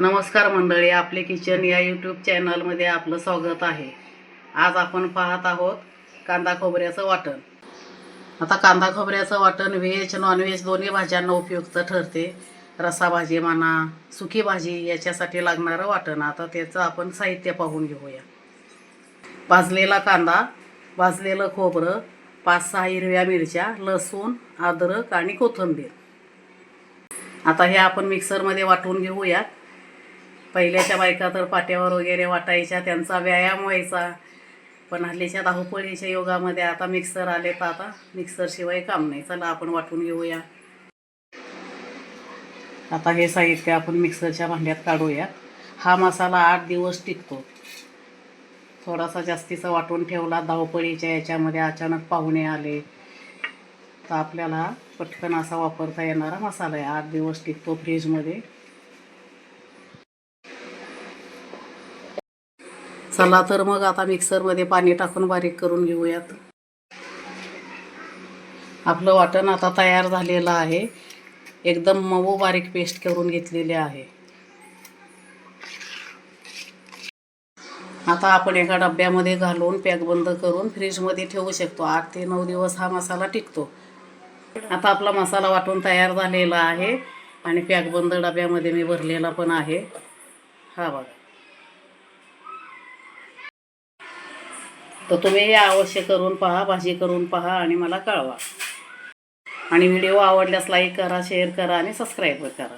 नमस्कार मंडळी आपले किचन या यूट्यूब चॅनलमध्ये आपलं स्वागत आहे. आज आपण पाहत आहोत कांदा खोबऱ्याचं वाटण. आता कांदा खोबऱ्याचं वाटण व्हेज नॉनव्हेज दोन्ही भाज्यांना उपयुक्त ठरते. रसा भाजी म्हणा सुकी भाजी याच्यासाठी लागणारं वाटण. आता त्याचं आपण साहित्य पाहून घेऊया. भाजलेला कांदा भाजलेलं खोबरं पाच सहा हिरव्या मिरच्या लसूण अद्रक आणि कोथिंबीर. आता हे आपण मिक्सरमध्ये वाटून घेऊयात. पहिल्याच्या बायका तर पाट्यावर वगैरे वाटायच्या त्यांचा व्यायाम व्हायचा. पण हल्लीच्या धावपळीच्या योगामध्ये आता मिक्सर आले तर आता मिक्सरशिवाय काम नाही. चला आपण वाटून घेऊया. आता हे साहित्य आपण मिक्सरच्या भांड्यात काढूया हा मसाला आठ दिवस टिकतो. थोडासा जास्तीचा वाटून ठेवला. धावपळीच्या याच्यामध्ये अचानक पाहुणे आले. तर आपल्याला पटकन असा वापरता येणारा मसाला आहे. आठ दिवस टिकतो फ्रीजमध्ये चला तर मग आता मिक्सरमध्ये पाणी टाकून बारीक करून घेऊयात. आपलं वाटण आता तयार झालेलं आहे. एकदम मऊ बारीक पेस्ट करून घेतलेली आहे. आता आपण एका डब्यामध्ये घालून पॅक बंद करून फ्रीजमध्ये ठेवू शकतो. आठ ते नऊ दिवस हा मसाला टिकतो. आता आपला मसाला वाटून तयार झालेला आहे आणि पॅक बंद डब्यामध्ये मी भरलेला पण आहे. हा बघा. तर तुम्ही हे अवश्य करून पहा भाजी करून पहा आणि मला कळवा. आणि व्हिडिओ आवडल्यास लाईक करा शेअर करा आणि सबस्क्राईब करा.